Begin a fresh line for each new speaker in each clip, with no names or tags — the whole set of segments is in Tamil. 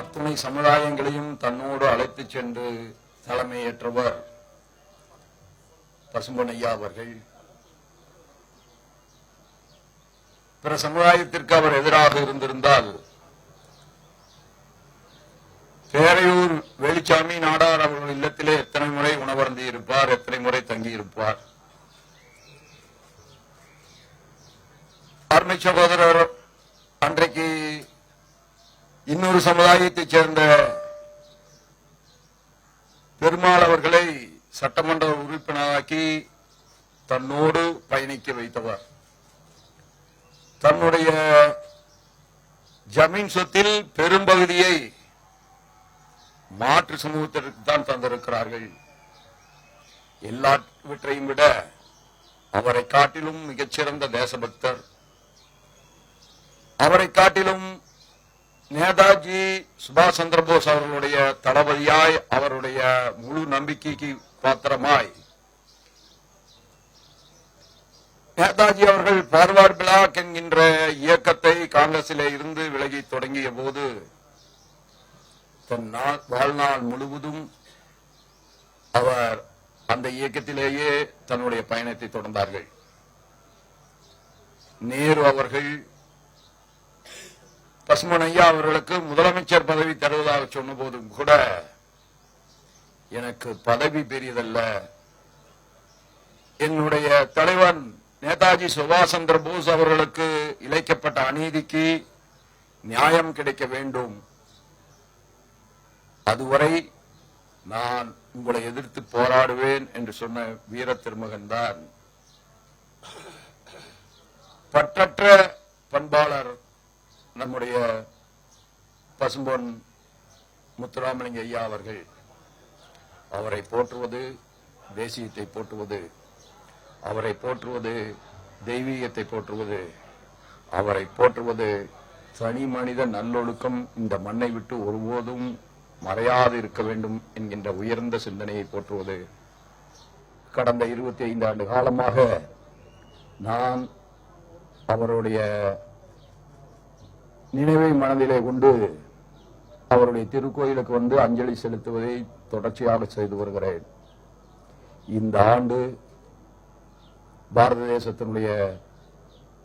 அத்துணை சமுதாயங்களையும் தன்னோடு அழைத்துச் சென்று தலைமையேற்றவர் பசும்பொன் அவர்கள். பிற சமுதாயத்திற்கு அவர் எதிராக இருந்திருந்தால் பேரையூர் வெளிச்சாமி நாடார் அவர்கள் இல்லத்திலே எத்தனை முறை உணவருந்தி இருப்பார் எத்தனை முறை தங்கியிருப்பார். இன்னொரு சமுதாயத்தைச் சேர்ந்த பெருமாள் அவர்களை சட்டமன்ற உறுப்பினராக்கி தன்னோடு பயணிக்க வைத்தவர். தன்னுடைய ஜமீன் சொத்தில் பெரும்பகுதியை மாற்று சமூகத்திற்கு தான் தந்திருக்கிறார்கள். எல்லாவற்றையும் விட அவரை காட்டிலும் மிகச்சிறந்த தேசபக்தர். அவரை காட்டிலும் நேதாஜி சுபாஷ் சந்திரபோஸ் அவர்களுடைய தளபதியாய் அவருடைய முழு நம்பிக்கைக்கு பாத்திரமாய். நேதாஜி அவர்கள் பார்வார்ட் பிளாக் என்கின்ற இயக்கத்தை காங்கிரசிலே இருந்து விலகி தொடங்கிய போது தன் வாழ்நாள் முழுவதும் அவர் அந்த இயக்கத்திலேயே தன்னுடைய பயணத்தை தொடர்ந்தார்கள். நேரு அவர்கள் பசுமன் ஐயா அவர்களுக்கு முதலமைச்சர் பதவி தருவதாக சொன்ன போதும் கூட எனக்கு பதவி பெரியதல்ல. என்னுடைய தலைவன் நேதாஜி சுபாஷ் சந்திர போஸ் அவர்களுக்கு இழைக்கப்பட்ட அநீதிக்கு நியாயம் கிடைக்க வேண்டும். அதுவரை நான் உங்களை எதிர்த்து போராடுவேன் என்று சொன்ன வீர திருமகன் தான். பற்றற்ற பண்பாளர் நம்முடைய பசும்பொன் முத்துராமலிங்க ஐயா அவர்கள் அவரை போற்றுவது தேசியத்தை போற்றுவது அவரை போற்றுவது தெய்வீகத்தை போற்றுவது அவரை போற்றுவது தனி மனித நல்லொழுக்கம் இந்த மண்ணை விட்டு ஒருபோதும் மறையாது இருக்க வேண்டும் என்கின்ற உயர்ந்த சிந்தனையை போற்றுவது. கடந்த இருபத்தி ஐந்து ஆண்டு காலமாக நான் அவருடைய நினைவை மனதிலே கொண்டு அவருடைய திருக்கோயிலுக்கு வந்து அஞ்சலி செலுத்துவதை தொடர்ச்சியாக செய்து வருகிறேன். இந்த ஆண்டு பாரத தேசத்தினுடைய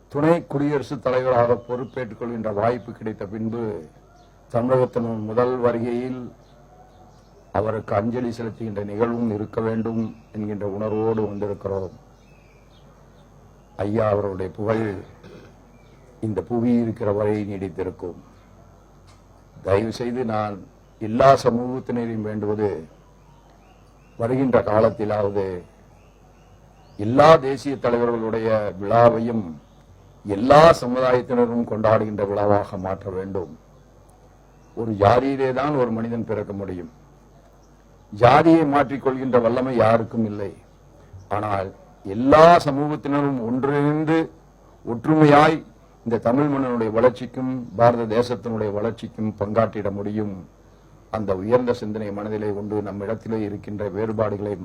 துணை குடியரசுத் தலைவராக பொறுப்பேற்றுக் கொள்கின்ற வாய்ப்பு கிடைத்த பின்பு தமிழகத்தின் முதல் வருகையில் அவருக்கு அஞ்சலி செலுத்துகின்ற நிகழ்வும் இருக்க வேண்டும் என்கின்ற உணர்வோடு வந்திருக்கிறோம். ஐயா அவருடைய புகழ் இந்த புவி இருக்கிற வரை நீடித்திருக்கும். தயவு செய்து நான் எல்லா சமூகத்தினரையும் வேண்டுவது வருகின்ற காலத்திலாவது எல்லா தேசிய தலைவர்களுடைய விழாவையும் எல்லா சமுதாயத்தினரும் கொண்டாடுகின்ற விழாவாக மாற்ற வேண்டும். ஒரு ஜாதியிலே தான் ஒரு மனிதன் பிறக்க முடியும். ஜாதியை மாற்றிக்கொள்கின்ற வல்லமை யாருக்கும் இல்லை. ஆனால் எல்லா சமூகத்தினரும் ஒன்றிணைந்து ஒற்றுமையாய் இந்த தமிழ் மண்ணினுடைய வளர்ச்சிக்கும் பாரத தேசத்தினுடைய வளர்ச்சிக்கும் பங்காற்றிட முடியும். அந்த உயர்ந்த சிந்தனை மனதிலே கொண்டு நம்மிடத்திலே இருக்கின்ற வேறுபாடுகளை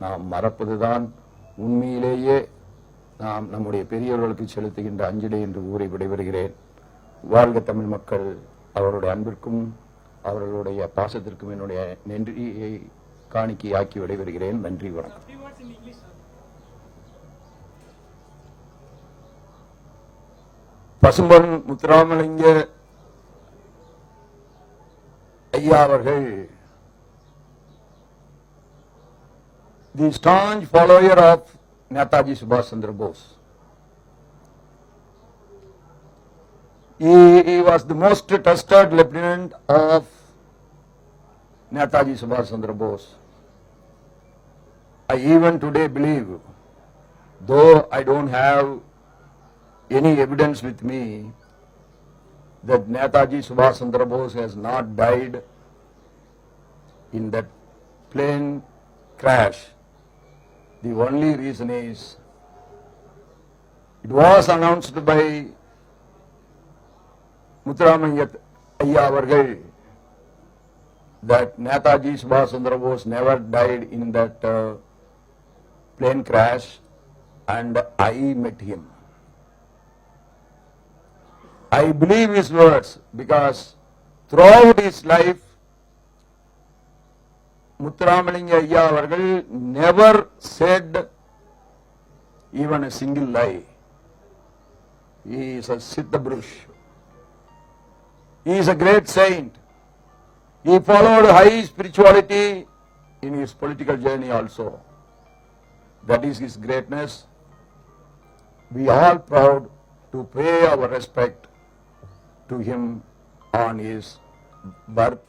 நாம் மறப்பதுதான் உண்மையிலேயே நாம் நம்முடைய பெரியவர்களுக்கு செலுத்துகின்ற அஞ்சலி என்று கூறி விடைபெறுகிறேன். வாழ்க தமிழ் மக்கள். அவருடைய அன்பிற்கும் அவர்களுடைய பாசத்திற்கும் என்னுடைய நன்றியை காணிக்கையாக்கி விடைபெறுகிறேன். நன்றி வணக்கம். பசும்பொன் முத்துராமலிங்க ஐயா அவர்கள் the staunch follower of Netaji சுபாஷ் Chandra Bose He, he was the most trusted lieutenant of Netaji Subhash Chandra Bose. I even today believe, though I don't have any evidence with me that Netaji Subhash Chandra Bose has not died in that plane crash. The only reason is it was announced by Muthuramanaya Ayya Avargal that Netaji Subhash Chandra Bose never died in that uh, plane crash and I met him. I believe his words because throughout his life, Muttaramalingam Ayya avargal never said even a single lie. He is a Siddhabrush. He is a great saint. He followed high spirituality in his political journey also. That is his greatness. We are proud to pay our respect to him on his birth.